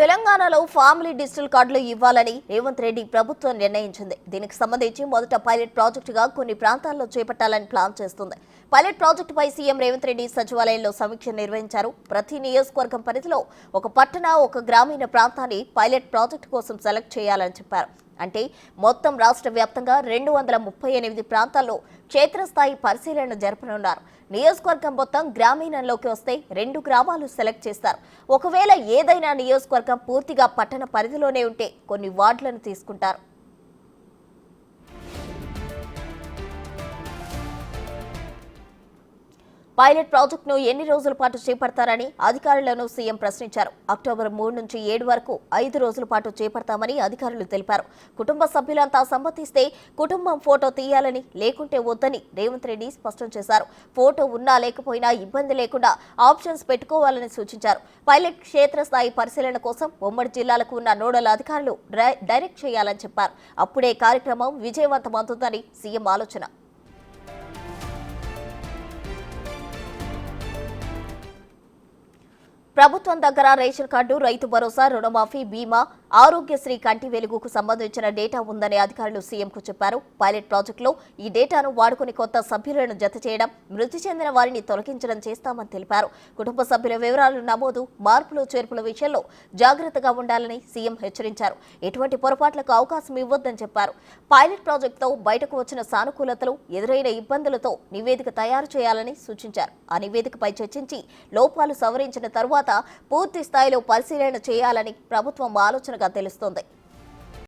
తెలంగాణలో family digital కార్డులు ఇవ్వాలని రేవంత్ రెడ్డి ప్రభుత్వం నిర్ణయించింది. దీనికి సంబంధించి మొదట పైలట్ ప్రాజెక్టుగా కొన్ని ప్రాంతాల్లో చేపట్టాలని ప్లాన్ చేస్తుంది. పైలట్ ప్రాజెక్టుపై సీఎం రేవంత్ రెడ్డి సచివాలయంలో సమీక్ష నిర్వహించారు. ప్రతి నియోజకవర్గం పరిధిలో ఒక పట్టణ ఒక గ్రామీణ ప్రాంతాన్ని పైలట్ ప్రాజెక్టు కోసం సెలెక్ట్ చేయాలని చెప్పారు. అంటే మొత్తం రాష్ట్ర వ్యాప్తంగా రెండు వందల ముప్పై ఎనిమిది ప్రాంతాల్లో క్షేత్రస్థాయి పరిశీలన జరపనున్నారు. నియోజకవర్గం మొత్తం గ్రామీణంలోకి వస్తే రెండు గ్రామాలు సెలెక్ట్ చేస్తారు. ఒకవేళ ఏదైనా నియోజకవర్గం పూర్తిగా పట్టణ పరిధిలోనే ఉంటే కొన్ని వార్డులను తీసుకుంటారు. పైలట్ ప్రాజెక్టును ఎన్ని రోజుల పాటు చేపడతారని అధికారులను సీఎం ప్రశ్నించారు. అక్టోబర్ మూడు నుంచి ఏడు వరకు ఐదు రోజుల పాటు చేపడతామని అధికారులు తెలిపారు. కుటుంబ సభ్యులంతా సమ్మతిస్తే కుటుంబం ఫోటో తీయాలని లేకుంటే వద్దని రేవంత్ రెడ్డి స్పష్టం చేశారు. ఫోటో ఉన్నా లేకపోయినా ఇబ్బంది లేకుండా ఆప్షన్స్ పెట్టుకోవాలని సూచించారు. పైలట్ క్షేత్రస్థాయి పరిశీలన కోసం ఉమ్మడి జిల్లాలకు ఉన్న నోడల్ అధికారులు డై- డైరెక్ట్ చేయాలని చెప్పారు. అప్పుడే కార్యక్రమం విజయవంతమవుతుందని సీఎం ఆలోచన. ప్రభుత్వం దగ్గర రేషన్ కార్డు రైతు భరోసా రుణమాఫీ బీమా ఆరోగ్యశ్రీ కంటి వెలుగుకు సంబంధించిన డేటా ఉందని అధికారులు సీఎంకు చెప్పారు. పైలట్ ప్రాజెక్టులో ఈ డేటాను వాడుకుని కొత్త సభ్యులను జత చేయడం మృతి చెందిన వారిని తొలగించడం చేస్తామని తెలిపారు. కుటుంబ సభ్యుల వివరాలు నమోదు మార్పులు చేర్పుల విషయంలో జాగ్రత్తగా ఉండాలని సీఎం హెచ్చరించారు. ఎటువంటి పొరపాట్లకు అవకాశం ఇవ్వొద్దని చెప్పారు. పైలట్ ప్రాజెక్టుతో బయటకు వచ్చిన సానుకూలతలు ఎదురైన ఇబ్బందులతో నివేదిక తయారు చేయాలని సూచించారు. ఆ నివేదికపై చర్చించి లోపాలు సవరించిన తర్వాత పూర్తి స్థాయిలో పరిశీలన చేయాలని ప్రభుత్వం ఆలోచనగా తెలుస్తోంది.